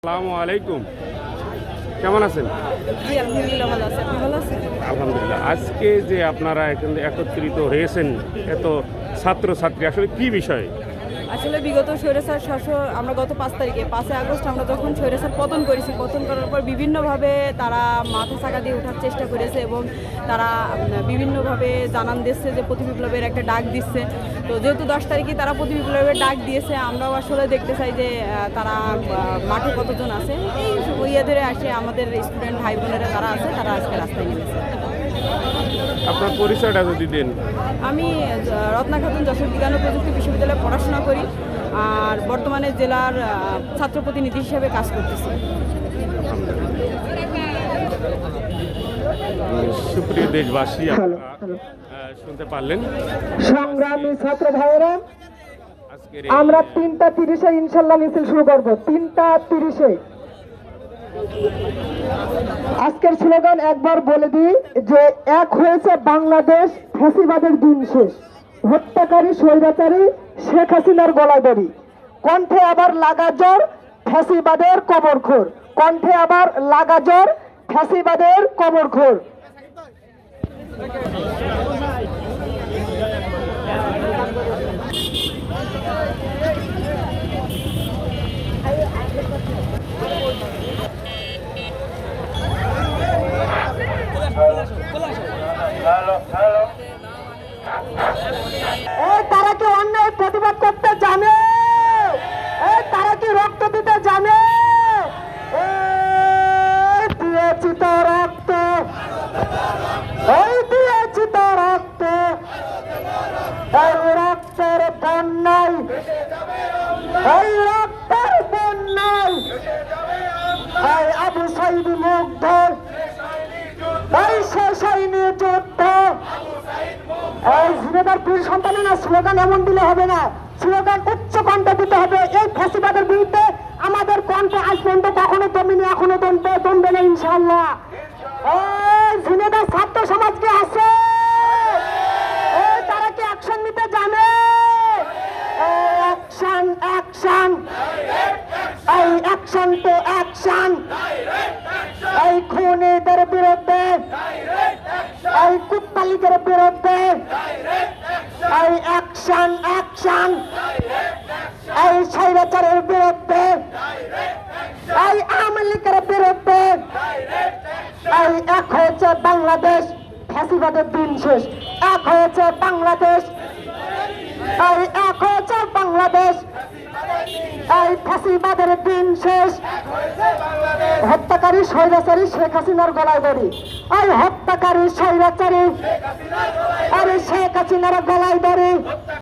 আসসালামু আলাইকুম। কেমন আছেন? আলহামদুলিল্লাহ আজকে যে আপনারা এখানে একত্রিত হয়েছেন এত ছাত্র ছাত্রী আসলে কি বিষয়? আসলে বিগত স্বৈরাচার শাসক আমরা গত পাঁচ তারিখে, পাঁচই আগস্ট আমরা যখন স্বৈরাচার পতন করেছি, পতন করার পর বিভিন্নভাবে তারা মাথা চাকা দিয়ে ওঠার চেষ্টা করেছে এবং তারা বিভিন্নভাবে জানান দিচ্ছে যে প্রতি বিপ্লবের একটা ডাক দিচ্ছে। তো যেহেতু দশ তারিখে তারা প্রতি বিপ্লবের ডাক দিয়েছে, আমরাও আসলে দেখতে চাই যে তারা মাঠে কতজন আছে। এই ইয়ে ধরে আসে আমাদের স্টুডেন্ট ভাই বোনেরা যারা আছে, তারা আজকে রাস্তায় নেমেছে। আপনার পরিচয়টা যদি দেন। আমি রত্না খাতুন যশোর বিজ্ঞান ও প্রযুক্তি বিশ্ববিদ্যালয়ে পড়াশোনা করি আর বর্তমানে জেলার আহ, ছাত্র প্রতিনিধি হিসেবে কাজ করতেছি। সুপ্রিয় দেশবাসী শুনতে পারলেন? সংগ্রামী ছাত্র ভাইয়েরা আমরা তিনটা তিরিশে ইনশাল্লাহ মিছিল শুরু করব। তিনটা তিরিশে। আজকের স্লোগান একবার বলে দিই যে এক হয়েছে বাংলাদেশ, ফ্যাসিবাদের দিন শেষ। হত্যাকারী, স্বৈরাচারী শেখ হাসিনার গলায় দড়ি। কণ্ঠে আবার লাগাজর ফ্যাসিবাদের কবরখোর কণ্ঠে আবার লাগাজর ফ্যাসিবাদের কবরখোর তারা কি অন্যায় প্রতিবাদ করতে রক্ত রক্ত। রক্ত। রক্তের বন্যায় এই রক্তের এই জিনেদার সন্তানের না স্লোগান এমন দিলে হবে না। স্লোগান উচ্চ কণ্ঠে দিতে হবে। এই ফ্যাসিবাদের বিরুদ্ধে আমাদের কণ্ঠে আজ পর্যন্ত কখনো দমিনি এখনও দমবে দমবে না ইনশাল্লাহ এই জিনেদার ছাত্র সমাজ কি আছে? তারা কি অ্যাকশন নিতে জানে? অ্যাকশন অ্যাকশন এই অ্যাকশন তো অ্যাকশন এই খুনিদের বিরুদ্ধে, এই কুত্তালিকের বিরুদ্ধে এই অ্যাকশন অ্যাকশন এই স্বৈরাচারের বিরুদ্ধে। এই আওয়ামী লীগের বিরুদ্ধে। এই এক হয়েছে বাংলাদেশ, ফ্যাসিবাদের দিন শেষ। এক হয়েছে বাংলাদেশ। এই এক হয়েছে বাংলাদেশ। এই ফ্যাসিবাদের দিন শেষ। হত্যাকারী স্বৈরাচারী শেখ হাসিনার গলায় দড়ি ওই হত্যাকারী স্বৈরাচারী আরে শেখ হাসিনার গলায় দড়ি